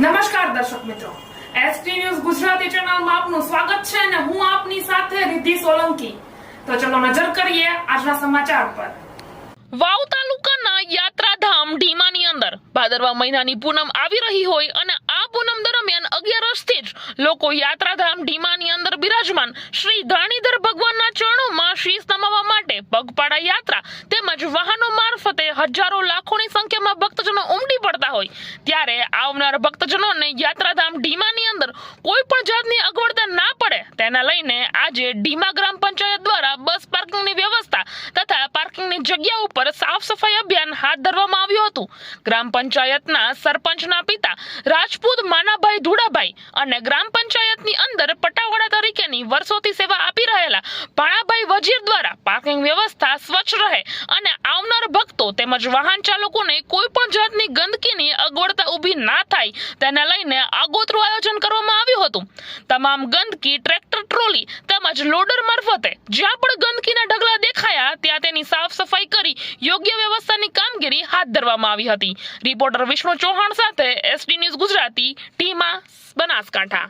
નમસ્કાર દર્શક મિત્રો. એસટી ન્યૂઝ ગુજરાતી ચેનલમાં આપનું સ્વાગત છે અને હું આપની સાથે રિદ્ધિ સોલંકી. તો ચલો નજર કરીએ આજના સમાચાર પર. વાવ તાલુકાના યાત્રાધામ ઢીમાની અંદર ભાદરવા મહિનાની પૂનમ આવી રહી હોય અને આ પૂનમ દરમિયાન અગિયારસથી જ લોકો યાત્રાધામ ઢીમાની અંદર બિરાજમાન શ્રી ધરણીધર ભગવાનના ચરણોમાં શીશ નમાવવા માટે પગપાળા યાત્રા તેમજ વાહનો મારફતે હજારો લાખોની સંખ્યામાં ભક્તજનો ઉમટી પડતા હોય. ત્યારે આવનાર ભક્તજનોને યાત્રાધામ ઢીમાની અંદર કોઈ પણ જાતની અગવડતા ના પડે. તેના લઈને આજે ઢીમા ગ્રામ પંચાયત દ્વારા બસ પાર્કિંગની વ્યવસ્થા તથા પાર્કિંગની જગ્યા ઉપર સાફ સફાઈ અભિયાન હાથ ધરવામાં આવ્યું હતું. ગ્રામ પંચાયતના સરપંચના પિતા રાજપૂત માનાભાઈ ધુડાભાઈ અને ગ્રામ પંચાયતની અંદર પટાવાડા તરીકેની વર્ષોથી સેવા આપી રહેલા ભાણાભાઈ વ્યવસ્થા સ્વચ્છ રહે અને આવનાર ભક્તો તેમજ વાહન ચાલકોને કોઈ પણ જાતની ગંદકીની અગવડતા ઊભી ના થાય તેને લઈને આગોતરું આયોજન કરવામાં આવ્યું હતું. તમામ ગંદકી, ટ્રેક્ટર, ટ્રોલી તેમજ લોડર મારફતે જ્યાં પણ ગંદકીના ઢગલા દેખાયા ત્યાં તેની સાફ સફાઈ કરી યોગ્ય વ્યવસ્થાની કામગીરી હાથ ધરવામાં આવી હતી. રિપોર્ટર વિષ્ણુ ચૌહાણ સાથે એસડી ન્યૂઝ ગુજરાતી, ટીમા બનાસકાંઠા.